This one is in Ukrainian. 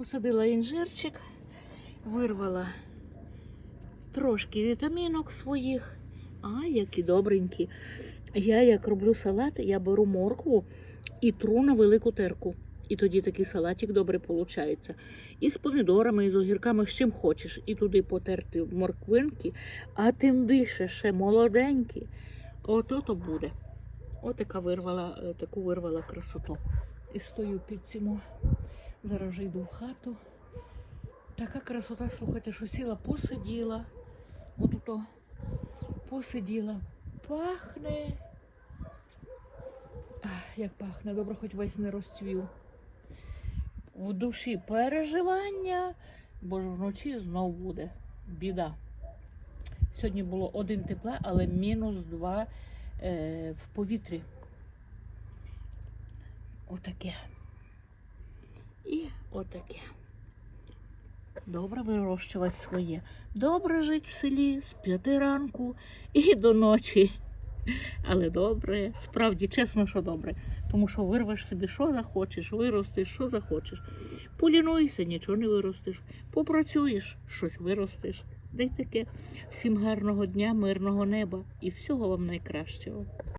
Посадила інжирчик, вирвала трошки вітамінок своїх. А, які добренькі. Я як роблю салат, я беру моркву і тру на велику терку. І тоді такий салатик добре виходить. І з помідорами, і з огірками, з чим хочеш. І туди потерти морквинки, а тим більше ще молоденькі. Ото то буде. Отака вирвала, е, таку вирвала красоту. І стою під цим. Зараз вже йду в хату. Така красота, слухайте, що сіла, посиділа. От ото посиділа. Пахне. Ах, як пахне, добре, хоч весь не розцвів. В душі переживання, бо ж вночі знов буде біда. Сьогодні було один тепле, але мінус два е, в повітрі. Отаке. І отаке. Добре вирощувати своє. Добре жити в селі з п'яти ранку і до ночі. Але добре, справді чесно, що добре. Тому що вирвеш собі, що захочеш, виростеш, що захочеш. Полінуйся, нічого не виростеш. Попрацюєш, щось виростеш. Дай таке. Всім гарного дня, мирного неба і всього вам найкращого.